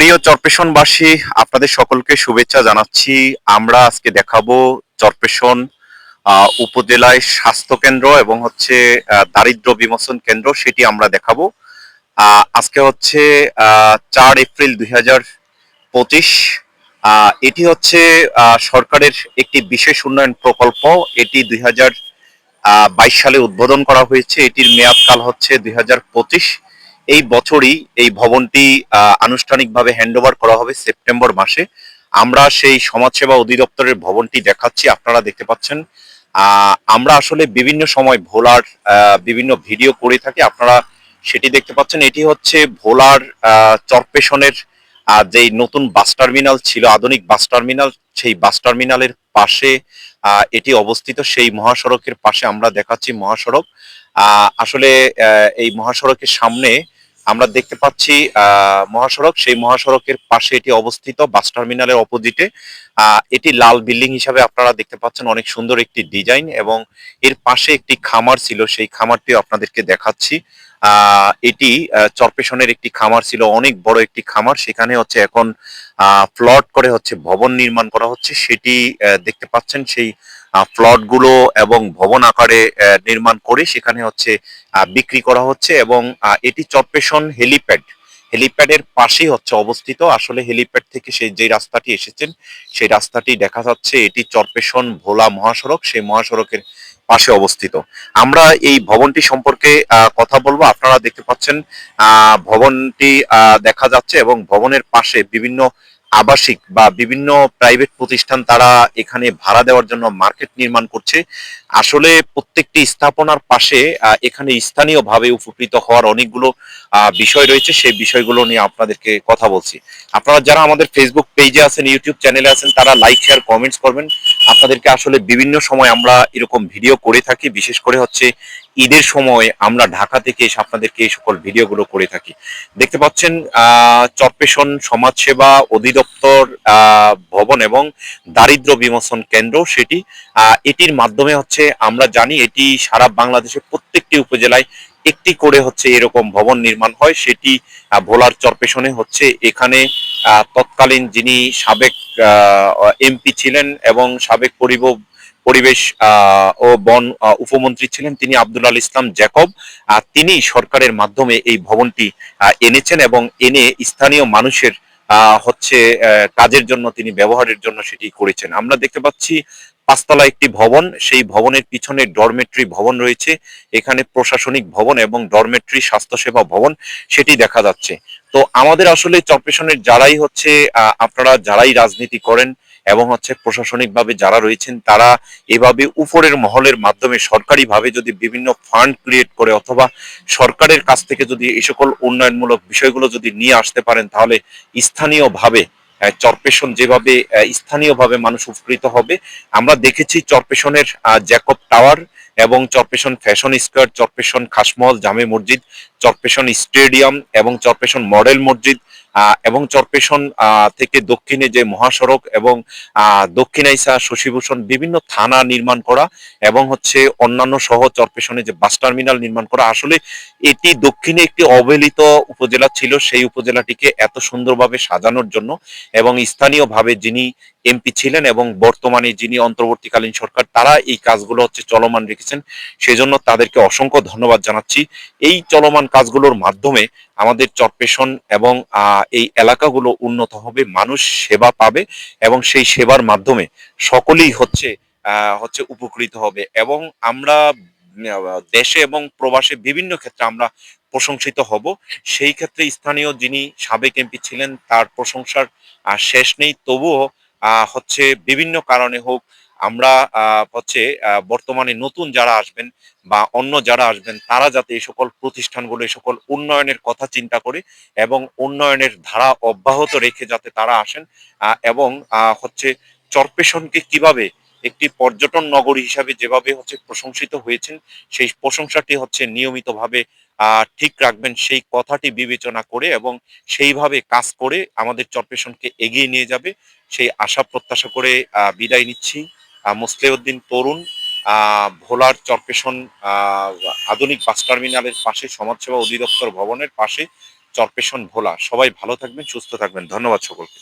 প্রিয় চরপেশনবাসী, আপনাদের সকলকে শুভেচ্ছা জানাচ্ছি। আমরা আজকে দেখাবো চরপেশন উপজেলায় স্বাস্থ্য কেন্দ্র এবং হচ্ছে দারিদ্র বিমোচন কেন্দ্র, সেটি আমরা দেখাবো। আজকে হচ্ছে চার এপ্রিল দুই হাজার পঁচিশ। এটি হচ্ছে সরকারের একটি বিশেষ উন্নয়ন প্রকল্প। এটি দুই হাজার বাইশ সালে উদ্বোধন করা হয়েছে। এটির মেয়াদকাল হচ্ছে দুই হাজার পঁচিশ। এই বছরই এই ভবনটি আনুষ্ঠানিকভাবে হ্যান্ডওভার করা হবে সেপ্টেম্বর মাসে। আমরা সেই সমাজসেবা অধিদপ্তরের ভবনটি দেখাচ্ছি, আপনারা দেখতে পাচ্ছেন। আমরা আসলে বিভিন্ন সময় ভোলার বিভিন্ন ভিডিও করে থাকি, আপনারা সেটি দেখতে পাচ্ছেন। এটি হচ্ছে ভোলার চরপেশনের যেই নতুন বাস টার্মিনাল ছিল, আধুনিক বাস টার্মিনাল, সেই বাস টার্মিনালের পাশে এটি অবস্থিত। সেই মহাসড়কের পাশে আমরা দেখাচ্ছি মহাসড়ক। আসলে এই মহাসড়কের সামনে আমরা দেখতে পাচ্ছি মহাসড়ক। সেই মহাসড়কের পাশে এটি অবস্থিত, বাস টার্মিনালের অপোজিটে। এটি লাল বিল্ডিং হিসাবে আপনারা দেখতে পাচ্ছেন অনেক সুন্দর একটি ডিজাইন এবং এর পাশে একটি খামার ছিল, সেই খামারটিও আপনাদেরকে দেখাচ্ছি। এটি চরপেশনের একটি খামার ছিল, অনেক বড় একটি খামার। সেখানে হচ্ছে এখন প্লট করে হচ্ছে ভবন নির্মাণ করা হচ্ছে। সেটি দেখতে পাচ্ছেন সেই প্লটগুলো এবং ভবন আকারে নির্মাণ করে সেখানে হচ্ছে বিক্রি করা হচ্ছে এবং এটি চরপেশন হেলিপ্যাড। হেলিপ্যাডের পাশেই হচ্ছে অবস্থিত। আসলে হেলিপ্যাড থেকে সেই যে রাস্তাটি এসেছেন, সেই রাস্তাটি দেখা যাচ্ছে এটি চরপেশন ভোলা মহাসড়ক। সেই মহাসড়কের পাশে অবস্থিত। আমরা এই ভবনটি সম্পর্কে কথা বলব। আপনারা দেখতে পাচ্ছেন ভবনটি দেখা যাচ্ছে এবং ভবনের পাশে বিভিন্ন আবাসিক বা বিভিন্ন প্রাইভেট প্রতিষ্ঠান তারা এখানে ভাড়া দেওয়ার জন্য মার্কেট নির্মাণ করছে। আসলে প্রত্যেকটি স্থাপনার পাশে এখানে স্থানীয়ভাবে উপকৃত হওয়ার অনেকগুলো বিষয় রয়েছে। সেই বিষয়গুলো নিয়ে আপনাদেরকে কথা বলছি। আপনারা যারা আমাদের ফেসবুক পেজে আছেন ইউটিউব চ্যানেলে আছেন, তারা লাইক শেয়ার কমেন্টস করবেন। আপনাদেরকে আসলে বিভিন্ন সময় আমরা এরকম ভিডিও করে থাকি। বিশেষ করে হচ্ছে ঈদের সময় আমরা ঢাকা থেকে এসে আপনাদেরকে এই সকল ভিডিওগুলো করে থাকি। দেখতে পাচ্ছেন চরপেশন সমাজসেবা অধিদপ্তর ভবন এবং দারিদ্র বিমোচন কেন্দ্র সেটি এটির মাধ্যমে হচ্ছে আমরা জানি এটি সারা বাংলাদেশের প্রত্যেকটি উপজেলায় একটি করে হচ্ছে এরকম ভবন নির্মাণ হয়, সেটি ভোলার চরপেশনে হচ্ছে এখানে তৎকালীন যিনি সাবেক এমপি ছিলেন এবং সাবেক পরিব, পরিবেশ ও বন উপমন্ত্রী ছিলেন তিনি আব্দুল আল ইসলাম জ্যাকব। তিনি সরকারের মাধ্যমে এই ভবনটি এনেছেন এবং এনে স্থানীয় মানুষের হচ্ছে কাজের জন্য, তিনি ব্যবহারের জন্য সেটি করেছেন। আমরা দেখতে পাচ্ছি পাঁচতলা একটি ভবন, সেই ভবনের পিছনে ডরমেট্রি ভবন রয়েছে। এখানে প্রশাসনিক ভবন এবং ডরমেট্রি স্বাস্থ্যসেবা ভবন, সেটি দেখা যাচ্ছে। তো আমাদের আসলে চরপেশনের যারাই হচ্ছে আপনারা যারাই রাজনীতি করেন এবং হচ্ছে প্রশাসনিকভাবে যারা রয়েছেন, তারা এভাবে উপরের মহলের মাধ্যমে সরকারিভাবে যদি বিভিন্ন ফান্ড ক্রিয়েট করে অথবা সরকারের কাছ থেকে যদি এই সকল উন্নয়নমূলক বিষয়গুলো যদি নিয়ে আসতে পারেন, তাহলে স্থানীয়ভাবে চরপেশন যেভাবে স্থানীয়ভাবে মানুষ উপকৃত হবে আমরা দেখেছি চরপেশনের জ্যাকব টাওয়ার এবং চরপেশন ফ্যাশন স্কোয়ার, চরপেশন খাসমহল, জামে মসজিদ, চরপেশন স্টেডিয়াম এবং চরপেশন মডেল মসজিদ এবং চরপেশন থেকে দক্ষিণে যে মহাসড়ক এবং দক্ষিণাইসা শশীভূষণ বিভিন্ন থানা নির্মাণ করা এবং হচ্ছে অন্যান্য সহ চরপেশনে যে বাস টার্মিনাল নির্মাণ করা। আসলে এটি দক্ষিণে একটি অবহেলিত উপজেলা ছিল, সেই উপজেলাটিকে এত সুন্দরভাবে সাজানোর জন্য এবং স্থানীয়ভাবে যিনি এমপি ছিলেন এবং বর্তমানে যিনি অন্তর্বর্তীকালীন সরকার, তারা এই কাজগুলো হচ্ছে চলমান রেখেছেন। সেজন্য তাদেরকে অসংখ্য ধন্যবাদ জানাচ্ছি। এই চলমান কাজগুলোর মাধ্যমে আমাদের চরপেশন এবং এই এলাকাগুলো উন্নত হবে, মানুষ সেবা পাবে এবং সেই সেবার মাধ্যমে সকলেই হচ্ছে হচ্ছে উপকৃত হবে এবং আমরা দেশে এবং প্রবাসে বিভিন্ন ক্ষেত্রে আমরা প্রশংসিত হব। সেই ক্ষেত্রে স্থানীয় যিনি সাবেক এমপি ছিলেন, তার প্রশংসার শেষ নেই। তবুও হচ্ছে বিভিন্ন কারণে হোক, আমরা হচ্ছে বর্তমানে নতুন যারা আসবেন বা অন্য যারা আসবেন, তারা যাতে এই সকল প্রতিষ্ঠানগুলো, এই সকল উন্নয়নের কথা চিন্তা করে এবং উন্নয়নের ধারা অব্যাহত রেখে যাতে তারা আসেন এবং হচ্ছে চরপেশনকে কীভাবে একটি পর্যটন নগরী হিসাবে যেভাবে হচ্ছে প্রশংসিত হয়েছেন, সেই প্রশংসাটি হচ্ছে নিয়মিতভাবে ঠিক রাখবেন সেই কথাটি বিবেচনা করে এবং সেইভাবে কাজ করে আমাদের চরপেশনকে এগিয়ে নিয়ে যাবে। সেই আশা প্রত্যাশা করে বিদায় নিচ্ছি। মুসলেউদ্দিন তরুণ ভোলার চরপেশন আধুনিক বাস টার্মিনালের পাশে সমাজসেবা অধিদপ্তর ভবনের পাশে চরপেশন ভোলা। সবাই ভালো থাকবেন, সুস্থ থাকবেন। ধন্যবাদ সকলকে।